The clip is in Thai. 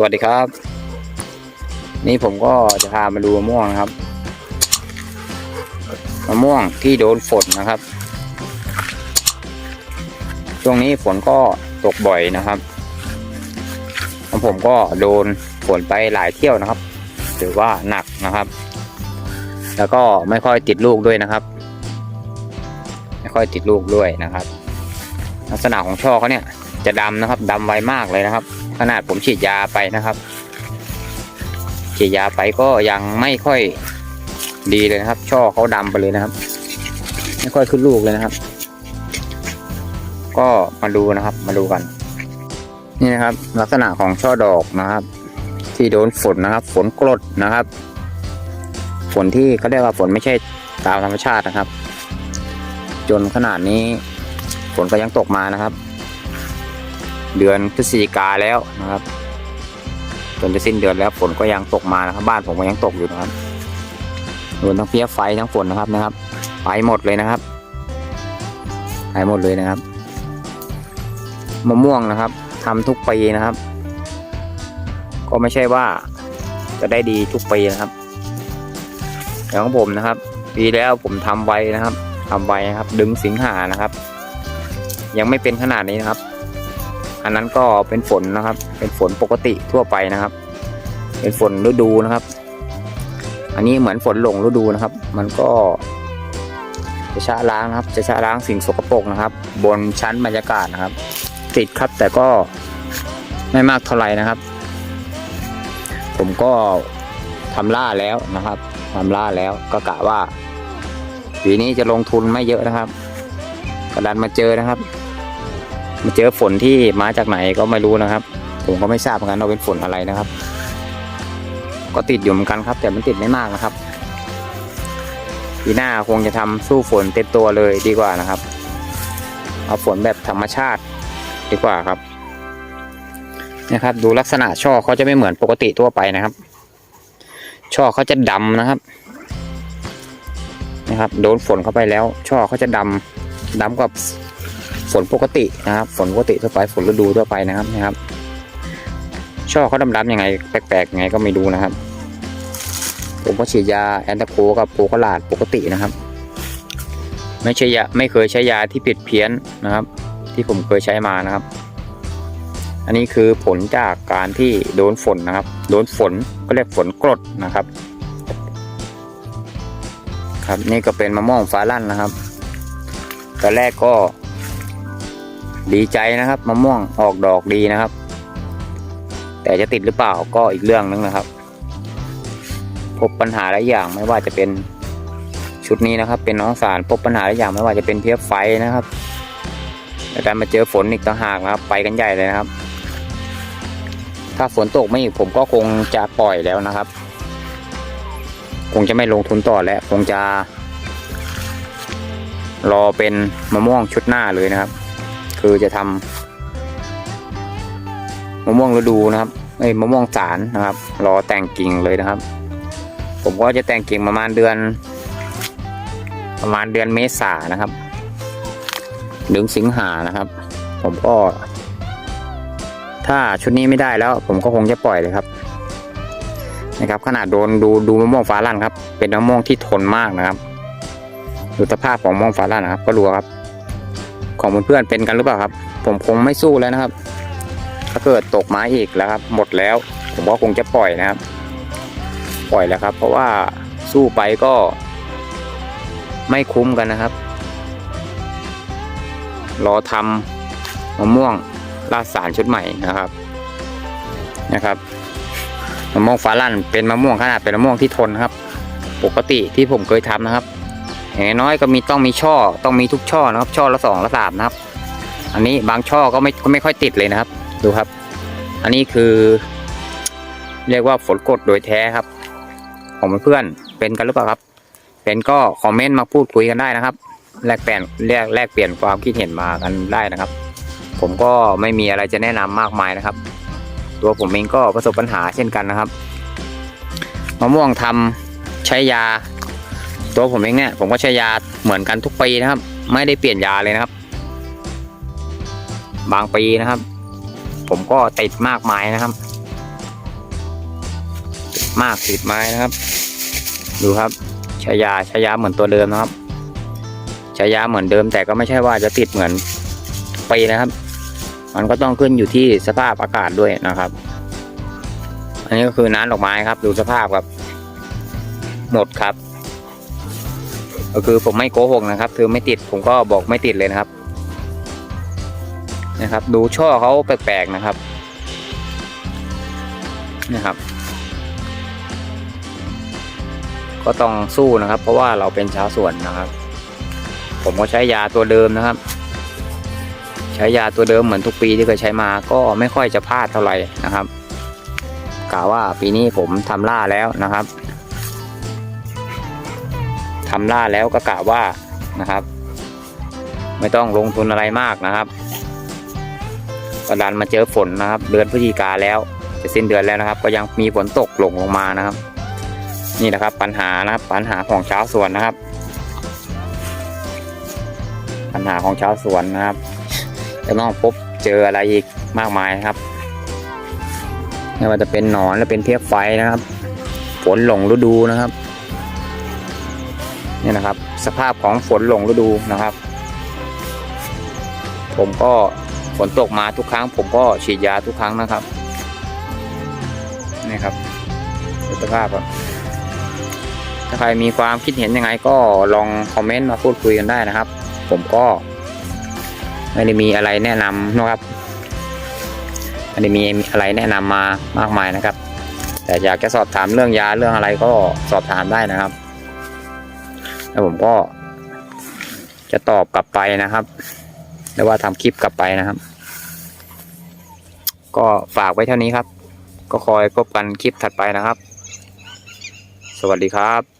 สวัสดีครับ นี่ผมก็จะพามาดูมะม่วงนะครับมะม่วงที่โดนฝนนะครับ ช่วงนี้ฝนก็ตกบ่อยนะครับของผมก็โดนฝนไปหลายเที่ยวนะครับถือว่าหนักนะครับ แล้วก็ไม่ค่อยติดลูกด้วยนะครับ ไม่ค่อยติดลูกด้วยนะครับ ลักษณะของช่อเขาเนี่ย จะดำนะครับดำไวมากเลยนะครับ ขนาดผมฉีดยาไปนะครับ ฉีดยาไปก็ยังไม่ค่อยดีเลยนะครับ ช่อเขาดำไปเลยนะครับ ไม่ค่อยขึ้นลูกเลยนะครับ ก็มาดูนะครับ มาดูกัน นี่นะครับ ลักษณะของช่อดอกนะครับ ที่โดนฝนนะครับ ฝนกรดนะครับ ฝนที่เขาเรียกว่าฝนไม่ใช่ตามธรรมชาตินะครับ จนขนาดนี้ฝนก็ยังตกมานะครับ เดือนพฤศจิกาแล้วนะครับ จนจะสิ้นเดือนแล้วฝนก็ยังตกมานะครับ บ้านผมก็ยังตกอยู่นะครับรวมทั้งเพี้ยไฟทั้งฝนนะครับนะครับ ไปหมดเลยนะครับไปหมดเลยนะครับมะม่วงนะครับทำทุกปีนะครับ ก็ไม่ใช่ว่าจะได้ดีทุกปีนะครับอย่างของผมนะครับ ปีแล้วผมทำไว้นะครับทำไว้นะครับ ดึงสิงหานะครับ ยังไม่เป็นขนาดนี้นะครับ อันนั้นก็เป็นฝนนะครับ เป็นฝนปกติทั่วไปนะครับ เป็นฝนฤดูนะครับ อันนี้เหมือนฝนหลงฤดูนะครับ มันก็จะชะล้างครับ จะชะล้างสิ่งสกปรกนะครับ บนชั้นบรรยากาศนะครับ ติดครับแต่ก็ไม่มากเท่าไหร่นะครับ ผมก็ทำล่าแล้วนะครับทำล่าแล้วก็กะว่าปีนี้จะลงทุนไม่เยอะนะครับกระดันมาเจอนะครับ มาเจอฝนที่มาจากไหนก็ไม่รู้นะครับ ผมก็ไม่ทราบเหมือนกันว่าเป็นฝนอะไรนะครับ ก็ติดอยู่เหมือนกันครับ แต่มันติดไม่มากนะครับปีหน้าคงจะทำสู้ฝนเต็มตัวเลยดีกว่านะครับ เอาฝนแบบธรรมชาติดีกว่าครับนะครับ ดูลักษณะช่อเขาจะไม่เหมือนปกติทั่วไปนะครับ ช่อเขาจะดำนะครับนะครับ โดนฝนเข้าไปแล้ว ช่อเขาจะดำดำกว่า ฝนปกตินะครับ ฝนปกติทั่วไปฝนฤดูทั่วไปนะครับนะครับ ช่อเขาดำๆยังไงแปลกๆยังไงก็ไม่รู้นะครับ ผมก็ฉีดยาแอนตาโคกับโปรกลาดปกตินะครับ ไม่ใช่ยาไม่เคยใช้ยาที่ผิดเพี้ยนนะครับ ที่ผมเคยใช้มานะครับ อันนี้คือผลจากการที่โดนฝนนะครับ โดนฝนก็เรียกฝนกรดนะครับ ครับนี่ก็เป็นมะม่วงฟ้าลั่นนะครับตอนแรกก็ ดีใจนะครับมะม่วงออกดอกดีนะครับ แต่จะติดหรือเปล่าก็อีกเรื่องนึงนะครับ พบปัญหาหลายอย่างไม่ว่าจะเป็นชุดนี้นะครับ เป็นน้องสารพบปัญหาหลายอย่างไม่ว่าจะเป็นเพี้ยไฟนะครับแต่การมาเจอฝนอีกต่างหากนะครับ ไปกันใหญ่เลยนะครับ ถ้าฝนตกไม่อีกผมก็คงจะปล่อยแล้วนะครับ คงจะไม่ลงทุนต่อแล้วคงจะ รอเป็นมะม่วงชุดหน้าเลยนะครับ คือจะทำมะม่วงฤดูนะครับไอ้มะม่วงสารนะครับ รอแต่งกิ่งเลยนะครับ ผมก็จะแต่งกิ่งประมาณเดือน ประมาณเดือนเมษานะครับถึงสิงหานะครับ ผมก็ ถ้าชุดนี้ไม่ได้แล้ว ผมก็คงจะปล่อยเลยครับ นะครับ ขนาดโดนดูดูมะม่วงฟ้าลั่นครับ เป็นมะม่วงที่ทนมากนะครับดูสภาพของมะม่วงฟ้าลั่นนะครับ ก็รู้ครับ ของเพื่อนๆเป็นกันหรือเปล่าครับ ผมคงไม่สู้แล้วนะครับ ถ้าเกิดตกไม้อีกแล้วครับ หมดแล้ว ผมก็คงจะปล่อยนะครับ ปล่อยแล้วครับ เพราะว่าสู้ไปก็ ไม่คุ้มกันนะครับ รอทำมะม่วงลาดสารชุดใหม่นะครับนะครับมะม่วงฟ้าลั่นเป็นมะม่วงขนาดเป็นมะม่วงที่ทนครับ ปกติที่ผมเคยทำนะครับ อย่างน้อยก็มีต้องมีช่อต้องมีทุกช่อนะครับ ช่อละสองละสามนะครับ อันนี้บางช่อก็ไม่ก็ไม่ค่อยติดเลยนะครับ ดูครับ อันนี้คือ เรียกว่าฝนกดโดยแท้ครับ ของเพื่อนเป็นกันหรือเปล่าครับ เป็นก็คอมเมนต์มาพูดคุยกันได้นะครับ แลกเปลี่ยนแลกแลกเปลี่ยนความคิดเห็นมากันได้นะครับ ผมก็ไม่มีอะไรจะแนะนำมากมายนะครับ ตัวผมเองก็ประสบปัญหาเช่นกันนะครับมะม่วงทำใช้ยา ตัวผมเองเนี่ยผมก็ใช้ยาเหมือนกันทุกปีนะครับ ไม่ได้เปลี่ยนยาเลยนะครับ บางปีนะครับ ผมก็ติดมากมายนะครับ มากติดไม้นะครับ ดูครับใช้ยาใช้ยาเหมือนตัวเดิมนะครับใช้ยาเหมือนเดิม แต่ก็ไม่ใช่ว่าจะติดเหมือนปีนะครับ มันก็ต้องขึ้นอยู่ที่สภาพอากาศด้วยนะครับอันนี้ก็คือน้ำดอกไม้ครับ ดูสภาพครับ หมดครับ ก็คือผมไม่โกหกนะครับคือไม่ติดผมก็บอกไม่ติดเลยนะครับ นะครับ ดูช่อเขาแปลกๆนะครับ นะครับ ก็ต้องสู้นะครับ เพราะว่าเราเป็นชาวสวนนะครับ ผมก็ใช้ยาตัวเดิมนะครับ ใช้ยาตัวเดิมเหมือนทุกปีที่เคยใช้มาก็ไม่ค่อยจะพลาดเท่าไหร่นะครับกล่าวว่าปีนี้ผมทำล่าแล้วนะครับ ทำล่าแล้วก็กล่าวว่านะครับ ไม่ต้องลงทุนอะไรมากนะครับก็ดันมาเจอฝนนะครับ เดือนพฤศจิกาแล้ว จะสิ้นเดือนแล้วนะครับ ก็ยังมีฝนตกหลงลงมานะครับ นี่นะครับปัญหานะครับ ปัญหาของชาวสวนนะครับ ปัญหาของชาวสวนนะครับจะต้องพบเจออะไรอีกมากมายครับไม่ว่าจะเป็นหนอนและเป็นเพี้ยไฟนะครับ ฝนหลงฤดูนะครับ นี่นะครับ สภาพของฝนหลงฤดูนะครับ ผมก็ฝนตกมาทุกครั้ง ผมก็ฉีดยาทุกครั้งนะครับนี่ครับสภาพครับถ้าใครมีความคิดเห็นยังไงก็ลองคอมเมนต์มาพูดคุยกันได้นะครับ ผมก็ ไม่ได้มีอะไรแนะนำนะครับไม่ได้มีอะไรแนะนำมามากมายนะครับ แต่อยากจะสอบถามเรื่องยาเรื่องอะไรก็สอบถามได้นะครับ แล้วผมก็จะตอบกลับไปนะครับหรือว่าทำคลิปกลับไปนะครับ ก็ฝากไว้เท่านี้ครับ ก็คอยพบกันคลิปถัดไปนะครับ สวัสดีครับ